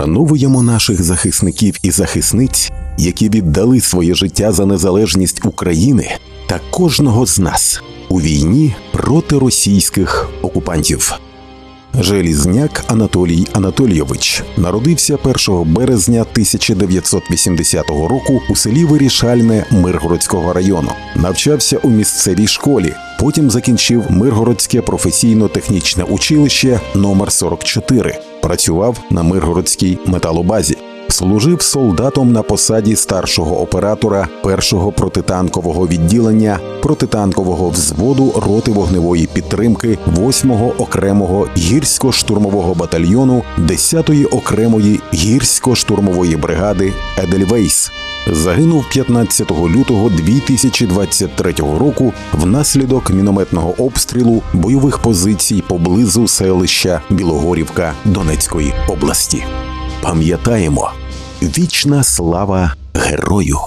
Вшановуємо наших захисників і захисниць, які віддали своє життя за незалежність України та кожного з нас у війні проти російських окупантів. Желізняк Анатолій Анатолійович народився 1 березня 1980 року у селі Вирішальне Миргородського району. Навчався у місцевій школі. Потім закінчив Миргородське професійно-технічне училище номер 44 Працював на Миргородській металобазі. Служив солдатом на посаді старшого оператора першого протитанкового відділення протитанкового взводу роти вогневої підтримки 8-го окремого гірсько-штурмового батальйону 10-ї окремої гірсько-штурмової бригади Едельвейс. Загинув 15 лютого 2023 року внаслідок мінометного обстрілу бойових позицій поблизу селища Білогорівка Донецької області. Пам'ятаємо, вічна слава герою!